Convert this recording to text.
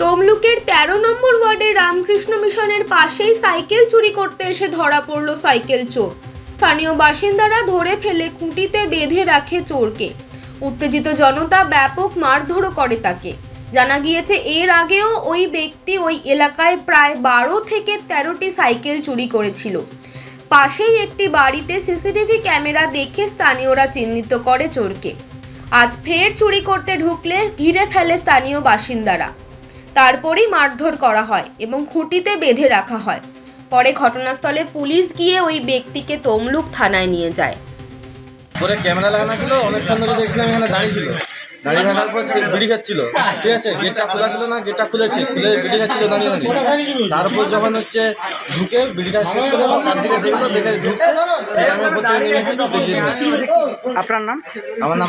তমলুকের তেরো নম্বর ওয়ার্ডে রামকৃষ্ণ মিশনের পাশেই সাইকেল চুরি করতে এসে ধরা পড়ল সাইকেল চোর। স্থানীয় বাসিন্দারা ধরে ফেলে খুঁটিতে বেঁধে রাখে চোরকে। উত্তেজিত জনতা ব্যাপক মারধরও করে তাকে। জানা গিয়েছে, এর আগেও ওই ব্যক্তি ওই এলাকায় প্রায় বারো থেকে তেরোটি সাইকেল চুরি করেছিল। পাশেই একটি বাড়িতে সিসিটিভি ক্যামেরা দেখে স্থানীয়রা চিহ্নিত করে চোরকে। আজ ফের চুরি করতে ঢুকলে ঘিরে ফেলে স্থানীয় বাসিন্দারা। তারপরই মারধর করা হয় এবং খুঁটিতে বেঁধে রাখা হয়। পরে ঘটনাস্থলে পুলিশ গিয়ে ওই ব্যক্তিকে তমলুক থানায় নিয়ে যায়। পরে ক্যামেরা লাগানো ছিল অনেকক্ষণ ধরে দেখছিলাম এখানে দাঁড়িয়ে ছিল। দাঁড়িয়ে থাকার পর সে বিড়ি খাচ্ছিল। ঠিক আছে গেটটা খোলা ছিল না গেটটা খুলেছে খুলে বিড়ি খাচ্ছিল দাঁড়িয়ে দাঁড়িয়ে। তারপর যখন হচ্ছে ঢুকে বিড়িটা শেষ করে তার দিকে দেখল দেখে ঢুকছে। আপনার নাম? আমার নাম।